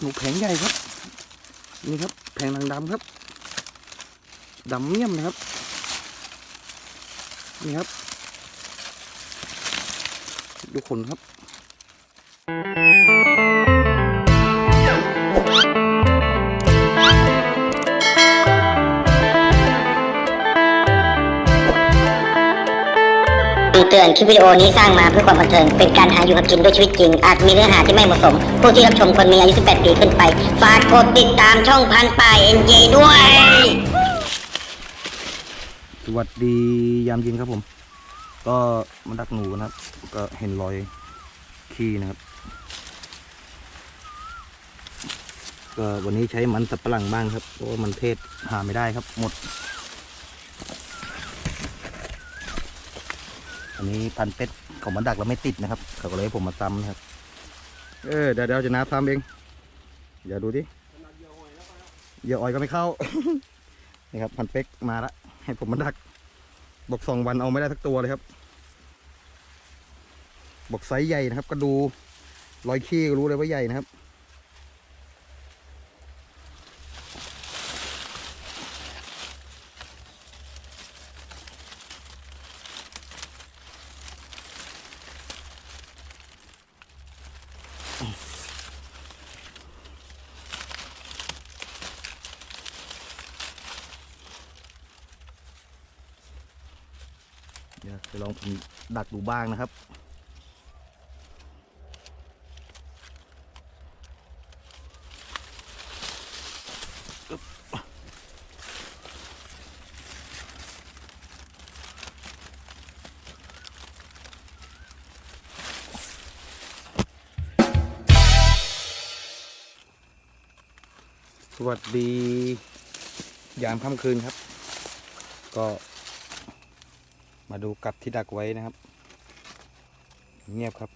หนูแผงใหญ่ครับ นี่ครับ แผงนางดำครับดำเมี่ยมนะครับ นี่ครับ ดูขนครับำเตือน คลิปวิดีโอนี้สร้างมาเพื่อความบันเทิง เป็นการหาอยู่หากินด้วยชีวิตจริง อาจมีเนื้อหาที่ไม่เหมาะสม ผู้ที่รับชมควรมีอายุ 18 ปีขึ้นไป ฝากกดติดตามช่องพันป่ายเอ็นเจด้วย สวัสดียามเย็นครับผม ก็มาดักหนูนะครับ ก็เห็นรอยขี้นะครับ ก็วันนี้ใช้มันสับปะหลังบ้างครับ เพราะว่ามันเทศหาไม่ได้ครับ หมด อันนี้พันเป็ดเขามาดักแล้วไม่ติดนะครับ เขาก็เลยให้ผมมาซ้ำนะครับ เออเดี๋ยวเดี๋ยวจะน้าซ้ำเองเดี๋ยวดูดิเหยื่ออ้อยก็ไม่เข้า นี่ครับพันเป็กมาละให้ผมมาดัก บอกสองวันเอาไม่ได้สักตัวเลยครับ บอกไซส์ใหญ่นะครับ ก็ดูรอยขี้ก็รู้เลยว่าใหญ่นะครับ จะลองผมดักดูบ้างนะครับ สวัสดียามค่ำคืนครับ ก็ มาดูกับที่ดักไว้นะครับ เงียบครับ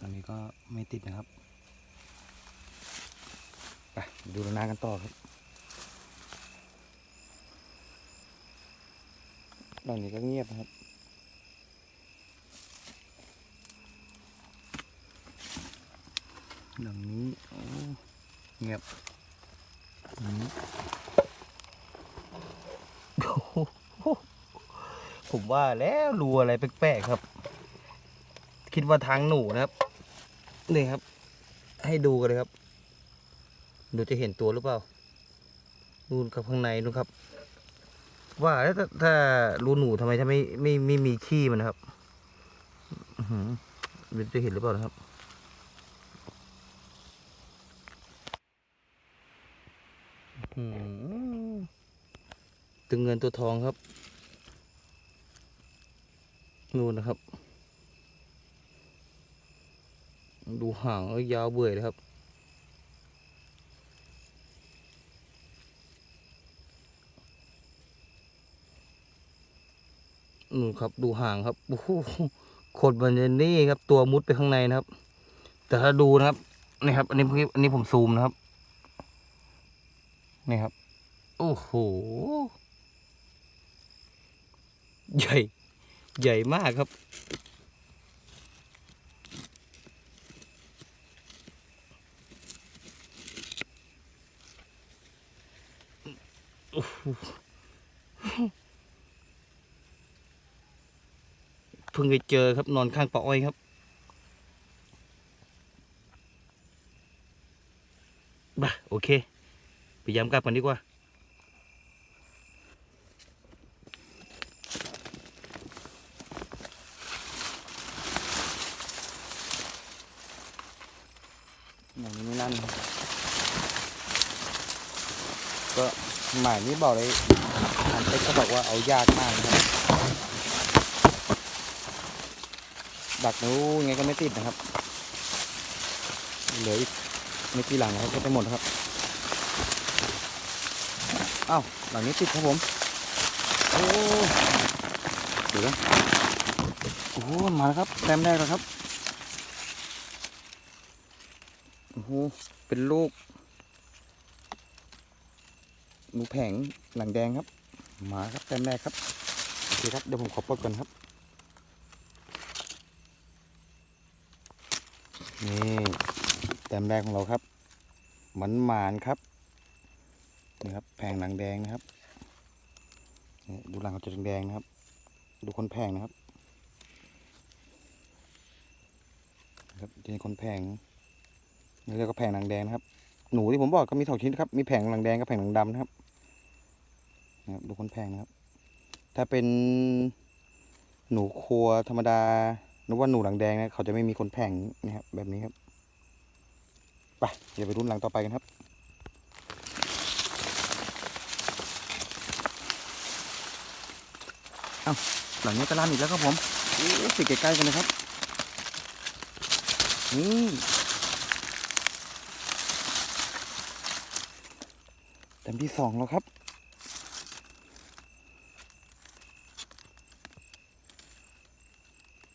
อันนี้ก็ไม่ติดนะครับ ไปดูนากันต่อครับตอนนี้ก็เงียบครับหลังนี้ โอ้ เงียบ ผมว่าแล้วรูอะไรแปลกๆครับ คิดว่าทางหนูนะครับ นี่ครับ ให้ดูกันเลยครับดูจะเห็นตัวหรือเปล่านู่นกับข้างในนู่นครับ ว่าแล้วถ้ารูหนูทำไมถ้าไม่ไม่ไม่มีขี้มันนะครับ อือหือจะเห็นหรือเปล่านะครับ อืม ตึงเงินตัวทองครับ นู่นนะครับ ดูห่างแล้วยาวเบื่อเลยครับ นู่นครับ ดูห่างครับ โอ้โหขดมันจะนี่ครับ ตัวมุดไปข้างในนะครับ แต่ถ้าดูนะครับนี่ครับ อันนี้อันนี้ผมซูมนะครับ นี่ครับ โอ้โห ใหญ่ ใหญ่มากครับ โอ้โหเพิ่งไปเจอครับ นอนข้างปะอ้อยครับบ่ะโอเค ไปย้ำกลับกันดีกว่าอย่างนี้ไม่นั่นก็หมายนี้บอกเลยอันเต็กก็บอกว่าเอายากมากนะครับดักนู้ไงก็ไม่ติดนะครับ เหลืออีกไม่กี่หลังนะครับก็จะหมดนะครับ อ้าวหลังนี้ติดครับผมโอ้เดี๋ยวนะโอ้มาแล้ครับแต้มแรกแล้วครับโอ้โหเป็นลูกหนูแผงหลังแดงครับ มาครับแต้มแรกครับโอเคครับเดี๋ยวผมขอปลดก่อนครับนี่แต้มแรกของเราครับหมันหมานครับ นี่ครับแผงหลังแดงนะครับดูหลังเขาจะแดงๆนะครับ ดูคนแพงนะครับนะครับจะมีคนแพงนี่เรียกว่าแผงหลังแดงนะครับ หนูที่ผมบอกก็มีสองชิ้นครับ มีแผงหลังแดงกับแผงหลังดำนะครับนะครับ ดูคนแพงนะครับ ถ้าเป็นหนูครัวธรรมดานึกว่าหนูหลังแดงนะเขาจะไม่มีคนแผงนะครับแบบนี้ครับไปเดี๋ยวไปรุ่นหลังต่อไปกันครับ อาหลังนี้ก็ลั่นอีกแล้วครับผมติดใกล้ๆกันนะครับนี่เต็มที่สองแล้วครับ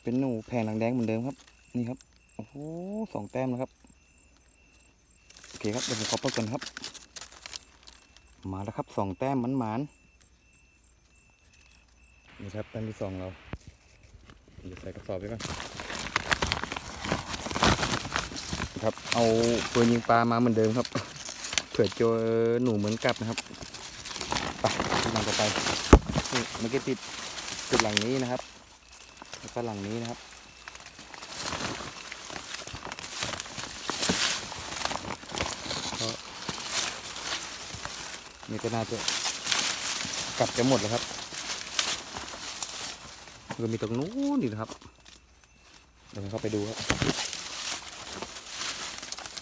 เป็นหนูแผงหลังแดงเหมือนเดิมครับ นี่ครับ โอ้โหสองแต้มนะครับ โอเคครับ เดี๋ยวผมขอเปิดก่อนครับ มาแล้วครับสองแต้มมันหมานๆนี่ ครับแต้มที่สองเราเดี๋ยวใส่กระสอบไปก่อนครับเอาปืนยิงปลามาเหมือนเดิมครับเผื่อเจอหนูเหมือนกับนะครับไปที่หลังต่อไปนี่มื่อกี้ติดติดหลังนี้นะครับ แล้วก็หลังนี้นะครับนี่ก็น่าจะกลับจะหมดแล้วครับ ก็มีตรงนู้นอีกนะครับเดี๋ยวเข้าไปดูครับ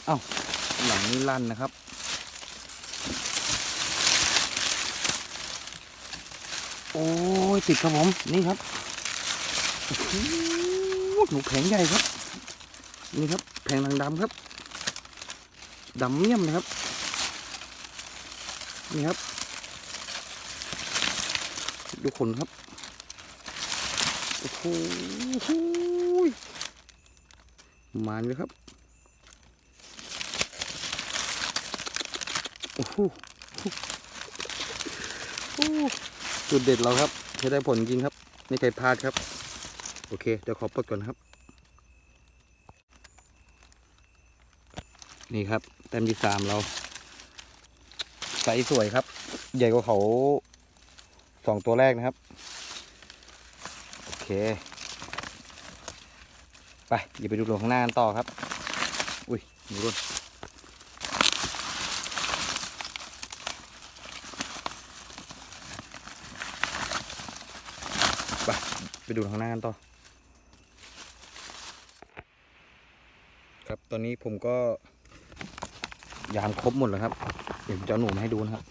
เอ้าหลังนี้ลั่นนะครับโอ้ยติดครับผมนี่ครับหหนูแผงใหญ่ครับนี่ครับแผงหลังดำครับดำเมี่ยมนะครับนี่ครับดูขนครับ โอ้โหมาเลยครับ โอ้โหจุดเด็ดเราครับใช้ได้ผลจริงครับ ไม่เคยพลาดครับ โอเค เดี๋ยวขอเปิดก่อนครับ นี่ครับ แต้มที่สามเราไซส์สวยครับ ใหญ่กว่าเขาสองตัวแรกนะครับ ไปอย่าไปดูตัวข้างหน้ากันต่อครับ อุ้ยหนูรุ่นไปไปดูข้างหน้ากันต่อ ครับตอนนี้ผมก็ ยามครบหมดแล้วครับ เดี๋ยวผมจะหนูมาให้ดูนะครับ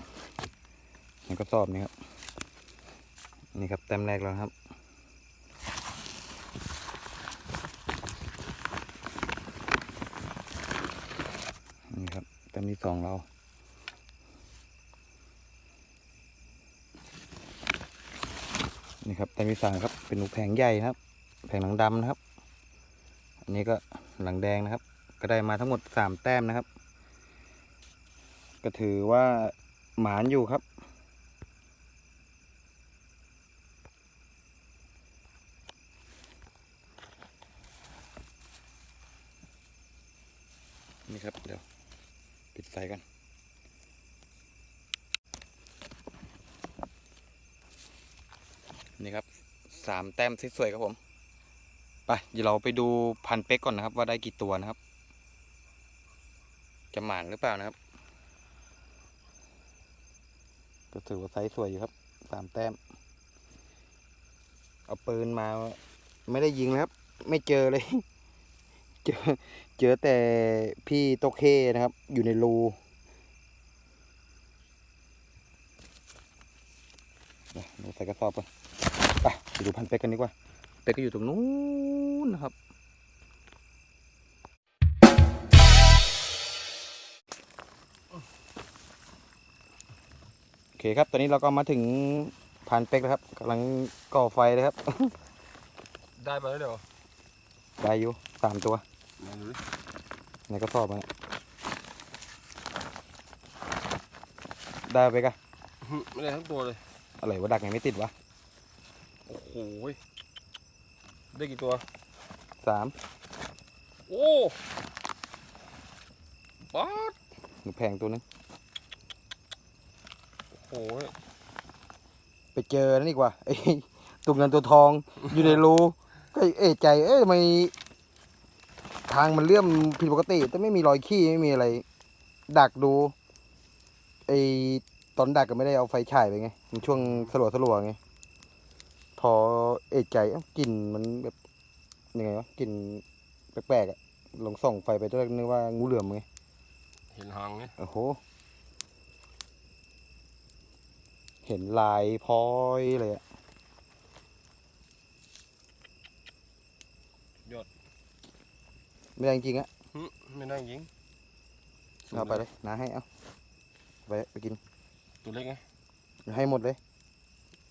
ในกระสอบนี้ครับ นี่ครับแต้มแรกแล้วครับ นี่ ครับแต้มที่สองเรานี่ครับแต้มที่สามครับ เป็นหนูแผงใหญ่นะครับ แผงหลังดำนะครับ อันนี้ก็หลังแดงนะครับ ก็ได้มาทั้งหมดสามแต้มนะครับ ก็ถือว่าหมานอยู่ครับ นี่ครับ เดี๋ยว ปิดไฟกัน นี่ครับ สามแต้มสวยๆครับผมไปเดี๋ยวเราไปดูพันเป๊กก่อนนะครับ ว่าได้กี่ตัวนะครับ จะหมานหรือเปล่านะครับก็ถือว่าไซส์สวยอยู่ครับสามแต้ม เอาปืนมาไม่ได้ยิงนะครับ ไม่เจอเลย เจอเจอแต่พี่โตเคนะครับ อยู่ในรูใส่กระสอบกันไปไป ดูพันเป็กกันดีกว่า เป็กก็อยู่ตรงนู้นนะครับ โอเคครับ ตอนนี้เราก็มาถึงพันเป็กแล้วครับกำลังก่อไฟเลยครับ ได้มาแล้วเดี๋ยวได้อยู่สามตัวมองดูดิในกระสอบมันได้ไปกะหึไม่ได้ทั้งตัวเลยอะไรวะดักไงไม่ติดวะ โอ้โหยได้กี่ตัวสามโอ้ป๊าดหนูแพงตัวนึงโอ้ยไปเจอนั่นดีกว่าไอ้ตัวเงินตัวทองอยู่ในรูก็เอะใจ เอ้ยทำไมทางมันเลื่อมผิดปกติ แต่ไม่มีรอยขี้ไม่มีอะไร ดักดูไอ้ตอนดักก็ไม่ได้เอาไฟฉายไปไง มันช่วงสลัวสลัวๆไง พอเอะใจเอ้ากลิ่นมันแบบยังไงวะกลิ่นแปลกๆอะลองส่องไฟไปตอนแรกนึกว่างูเหลือมไงเห็นหางนี่โอ้โห เห็นลายพลอยเลยอะยอดไม่ได้จริงๆอะหึไม่น่ายิงเอาไปเลยนาให้เอาไปไปกินตัวเล็กไงให้หมดเลย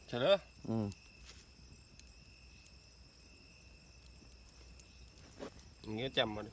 ใช่เลยอืม อย่างเงี้ยแจ่มมาดิ